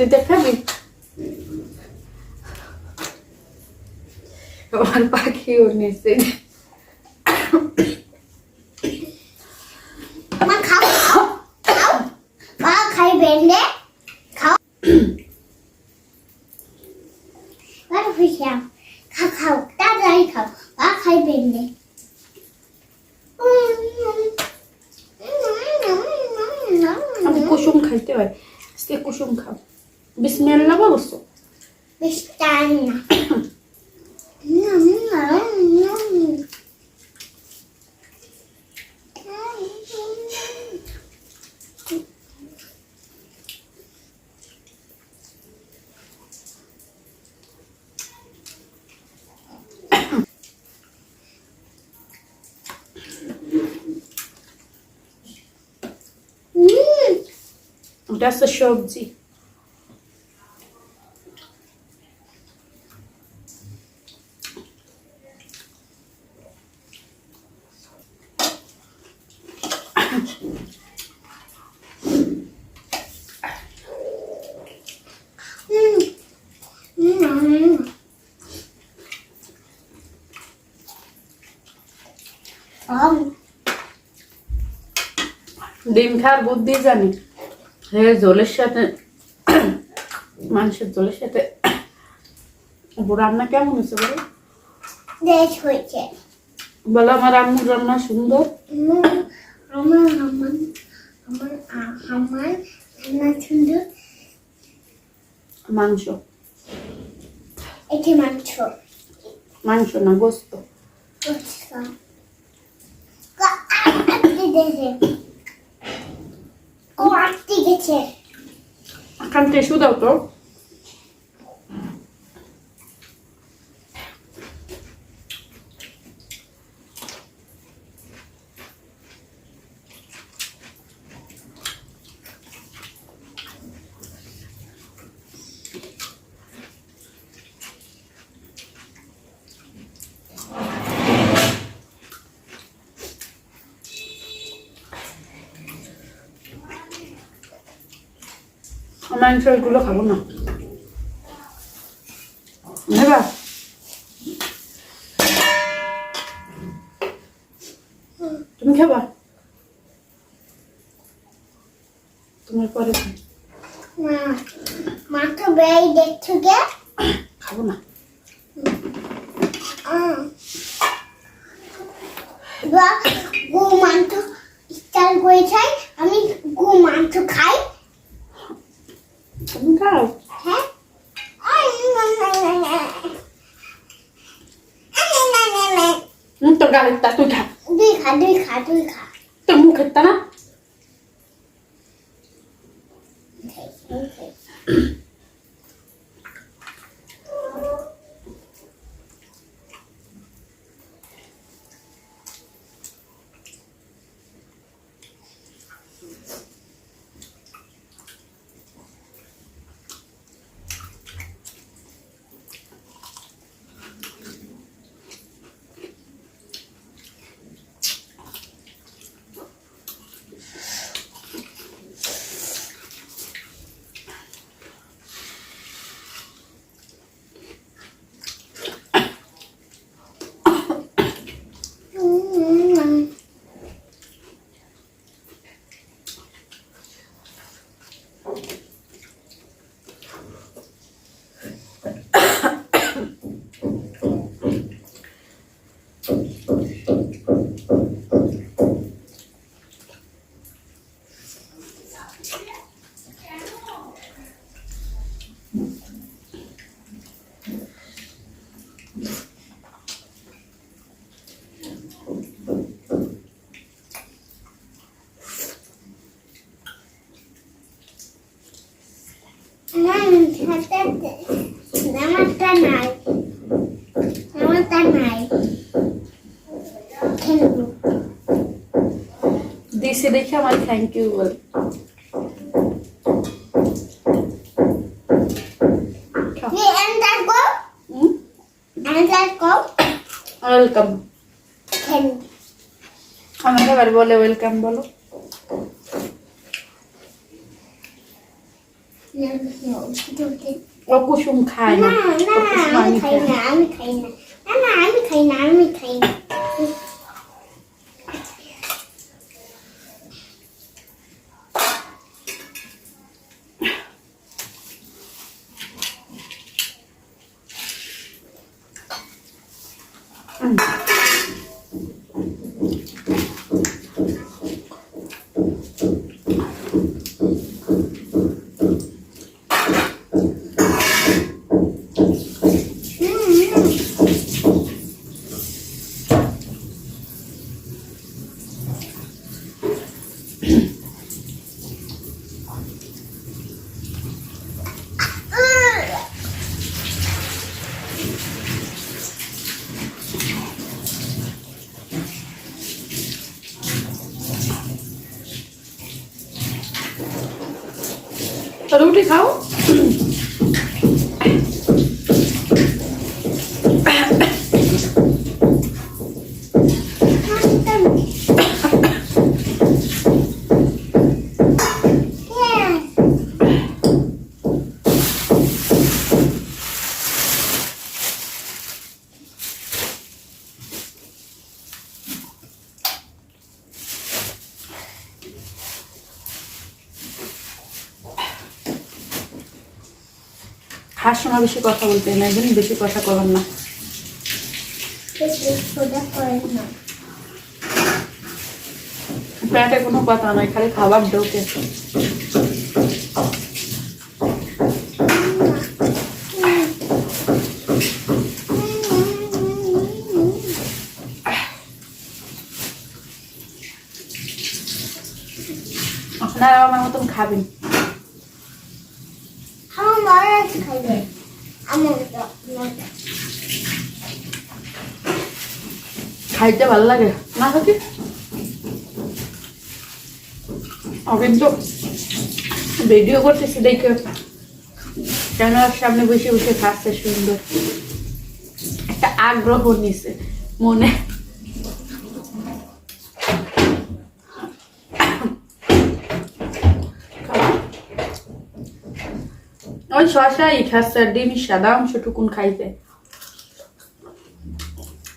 তুই দেখাবি আমার পাখিও নিচে। আমি কুসুম খাইতে হয়। আজকে কুসুম খাও Bismillah konusu. Bismillah. That's a sure deep. ডিম খাওয়ার বুদ্ধি জানি। হে জলের সাথে মাংসের জলের সাথে ও রান্না কেমন হয়েছে বলো? হয়েছে। বলো আমার আম্মুর রান্না সুন্দর? আমার আমার আমার আমার রান্না সুন্দর। মাংস? এটি মাংস। মাংস না গোস্ত? গেছে ও আটকে গেছে। এখান টিস্যু দাও তো। মাংস এগুলো খাব না। নেবা? তুমি খাবা? তোমার পরে মা মা তো বেড়াই দেখছ গে? খাব না। গু মাংস স্টাইল করে খাই আমি গু মাংস খাই। 뭔가 응, 또 가겠다, 또 가. 늘 가, 늘 가, 늘 가. 또뭐 갔다나? 오케이, 오케이. আমারটা নাই আমারটা নাই খেলবো দিছে দেখে আমার থ্যাংক ইউ বল খাও You enter go, hmm enter go, welcome can আমাকে এবার বলে ওয়েলকাম বলো ও কুসুম খায় না না না ও কুসুম আমি আমি খাই খাই না আমি খাই না না না আমি খাই না আমি রুটি খাও। খাওয়ার সময় বেশি কথা বলতে না একদিন বেশি কথা কবেন না। পেটে কোনো কথা নয়, খালি খাবার ঢোকে আপনারা আমার মতন খাবেন। কিন্তু ভিডিও করতেছি দেখে। ক্যামেরার সামনে বসে বসে খাচ্ছে সুন্দর। একটা আগ্রহ নিছে মনে ওই শশাই খাচ্ছে সাদা অংশটুকুন খাইতে।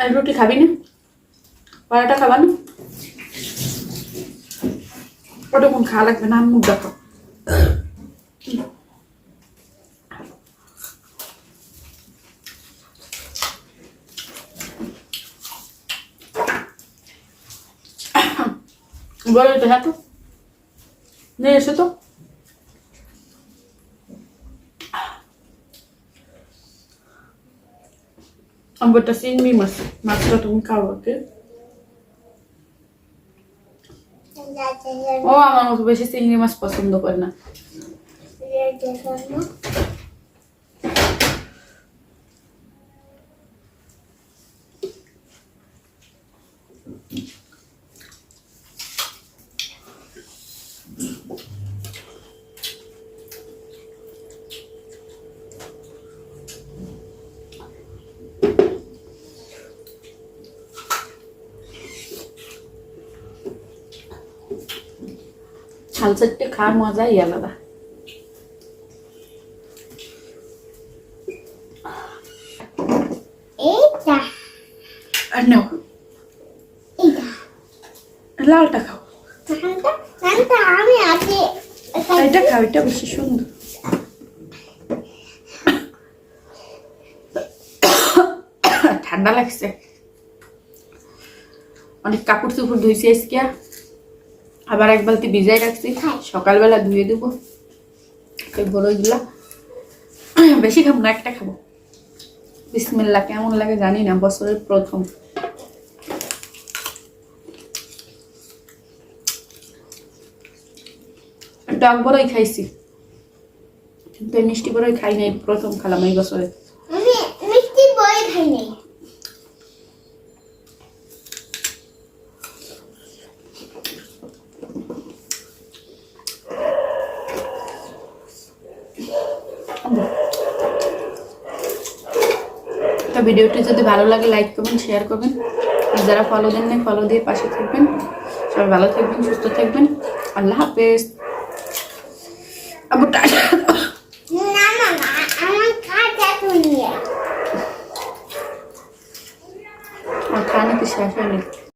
আর রুটি খাবি না? পরোটা খাবা না? ওটা কোন খাওয়া লাগবে না মুখ দেখো তো হ্যাঁ তো? নিয়ে এসো তো। আমারটা চিংড়ি মাছ মাছটা তুমি খাও ওকে ও আমার মতো বেশি চিংড়ি মাছ পছন্দ করে না ঝাল চারটে খাওয়ার মজাই আলাদা। নাও। লালটা খাও। আমি আগে এটা খাও এটা বেশি সুন্দর। ঠান্ডা লাগছে। অনেক কাপড় চোপড় ধুইছি আজকে। আবার এক বালতি ভিজাই রাখছি। সকালবেলা ধুয়ে দেবো। বড়ইগুলা। বেশি খাব না, একটা খাব। বিসমিল্লা কেমন লাগে জানি না, বছরের প্রথম। টক বড়ই খাইছি। কিন্তু মিষ্টি বড়ই খাই নাই, প্রথম খালাম এই বছরে। তো ভিডিওটি যদি ভালো লাগে লাইক করবেন শেয়ার করবেন। যারা ফলো দেন না ফলো দিয়ে পাশে থাকবেন। সবাই ভালো থাকবেন সুস্থ থাকবেন। আল্লাহ হাফেজ। আবু না না আর খানা কি শেষ হয়নি